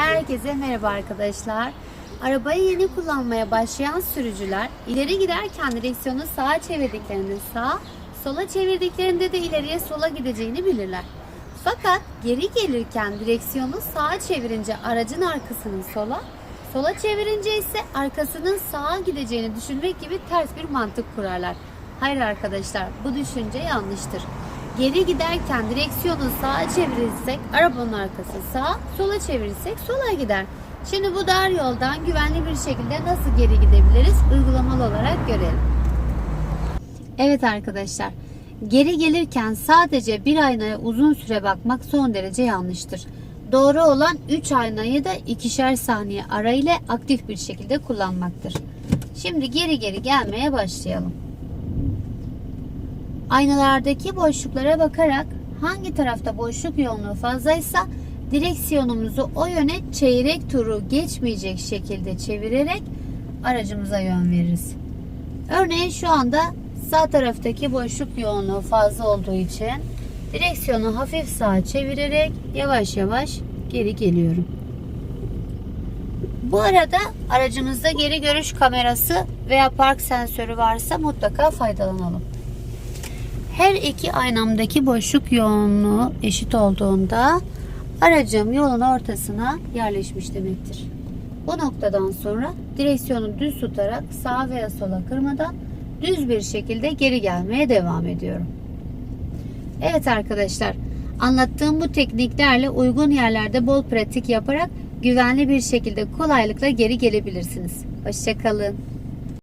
Herkese merhaba arkadaşlar. Arabayı yeni kullanmaya başlayan sürücüler ileri giderken direksiyonu sağa çevirdiklerinde sağa, sola çevirdiklerinde de ileriye sola gideceğini bilirler. Fakat geri gelirken direksiyonu sağa çevirince aracın arkasının sola, sola çevirince ise arkasının sağa gideceğini düşünmek gibi ters bir mantık kurarlar. Hayır arkadaşlar bu düşünce yanlıştır. Geri giderken direksiyonu sağa çevirirsek arabanın arkası sağa, sola çevirirsek sola gider. Şimdi bu dar yoldan güvenli bir şekilde nasıl geri gidebiliriz uygulamalı olarak görelim. Evet arkadaşlar, geri gelirken sadece bir aynaya uzun süre bakmak son derece yanlıştır. Doğru olan 3 aynayı da ikişer saniye ara ile aktif bir şekilde kullanmaktır. Şimdi geri geri gelmeye başlayalım. Aynalardaki boşluklara bakarak hangi tarafta boşluk yoğunluğu fazlaysa direksiyonumuzu o yöne çeyrek turu geçmeyecek şekilde çevirerek aracımıza yön veririz. Örneğin şu anda sağ taraftaki boşluk yoğunluğu fazla olduğu için direksiyonu hafif sağa çevirerek yavaş yavaş geri geliyorum. Bu arada aracımızda geri görüş kamerası veya park sensörü varsa mutlaka faydalanalım. Her iki aynamdaki boşluk yoğunluğu eşit olduğunda aracım yolun ortasına yerleşmiş demektir. Bu noktadan sonra direksiyonu düz tutarak sağa veya sola kırmadan düz bir şekilde geri gelmeye devam ediyorum. Evet arkadaşlar, anlattığım bu tekniklerle uygun yerlerde bol pratik yaparak güvenli bir şekilde kolaylıkla geri gelebilirsiniz. Hoşçakalın.